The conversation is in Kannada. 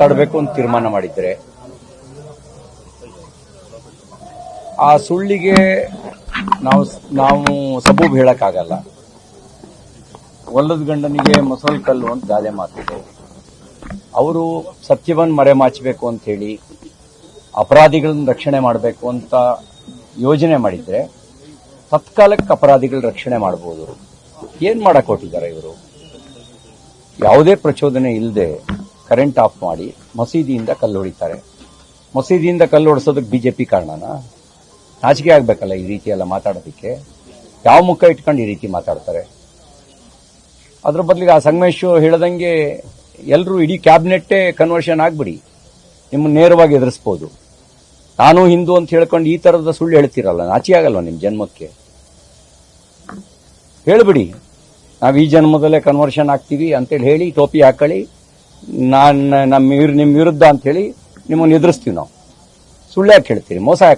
ಮಾತಾಡಬೇಕು ಅಂತ ತೀರ್ಮಾನ ಮಾಡಿದ್ರೆ ಆ ಸುಳ್ಳಿಗೆ ನಾವು ನಾವು ಸಬೂಬ್ ಹೇಳಕ್ಕಾಗಲ್ಲ. ಒಲ್ಲದ ಗಂಡನಿಗೆ ಮೊಸಲ್ ಕಲ್ಲು ಅಂತ ಗಾದೆ ಮಾತಿದೆ ಅವರು ಸತ್ಯವನ್ನ ಮರೆಮಾಚಬೇಕು ಅಂತ ಹೇಳಿ ಅಪರಾಧಿಗಳನ್ನ ರಕ್ಷಣೆ ಮಾಡಬೇಕು ಅಂತ ಯೋಜನೆ ಮಾಡಿದ್ರೆ ತತ್ಕಾಲಕ್ಕೆ ಅಪರಾಧಿಗಳ ರಕ್ಷಣೆ ಮಾಡಬಹುದು ಏನ್ ಮಾಡಕ್ ಹೊಟ್ಟಿದ್ದಾರೆ ಇವರು? ಯಾವುದೇ ಪ್ರಚೋದನೆ ಇಲ್ಲದೆ ಕರೆಂಟ್ ಆಫ್ ಮಾಡಿ ಮಸೀದಿಯಿಂದ ಕಲ್ಲು ಹೊಡಿತಾರೆ ಮಸೀದಿಯಿಂದ ಕಲ್ಲು ಹೊಡಿಸೋದಕ್ಕೆ ಬಿಜೆಪಿ ಕಾರಣನಾ? ನಾಚಿಕೆ ಆಗಬೇಕಲ್ಲ ಈ ರೀತಿ ಎಲ್ಲ ಮಾತಾಡೋದಕ್ಕೆ? ಯಾವ ಮುಖ ಇಟ್ಕೊಂಡು ಈ ರೀತಿ ಮಾತಾಡ್ತಾರೆ? ಅದ್ರ ಬದಲಿಗೆ ಆ ಸಂಗಮೇಶ್ ಹೇಳ್ದಂಗೆ ಎಲ್ಲರೂ ಇಡೀ ಕ್ಯಾಬಿನೆಟ್ಟೇ ಕನ್ವರ್ಷನ್ ಆಗ್ಬಿಡಿ. ನಿಮ್ಮ ನೇರವಾಗಿ ಎದುರಿಸ್ಬೋದು. ನಾನು ಹಿಂದೂ ಅಂತ ಹೇಳ್ಕೊಂಡು ಈ ತರದ ಸುಳ್ಳು ಹೇಳ್ತೀರಲ್ಲ ನಾಚಿ ಆಗಲ್ವ ನಿಮ್ಮ ಜನ್ಮಕ್ಕೆ? ಹೇಳ್ಬಿಡಿ. ನಾವು ಈ ಜನ್ಮದಲ್ಲೇ ಕನ್ವರ್ಷನ್ ಆಗ್ತೀವಿ ಅಂತೇಳಿ ಹೇಳಿ, ಟೋಪಿ ಹಾಕೊಳ್ಳಿ. ನಾನು ನಮ್ಮ ನಿಮ್ಮ ವಿರುದ್ಧ ಅಂತೇಳಿ ನಿಮ್ಮನ್ನು ಎದುರಿಸ್ತೀವಿ ನಾವು. ಸುಳ್ಳು ಯಾಕೆ ಹೇಳ್ತೀರಿ ಮೋಸ ಯಾಕೆ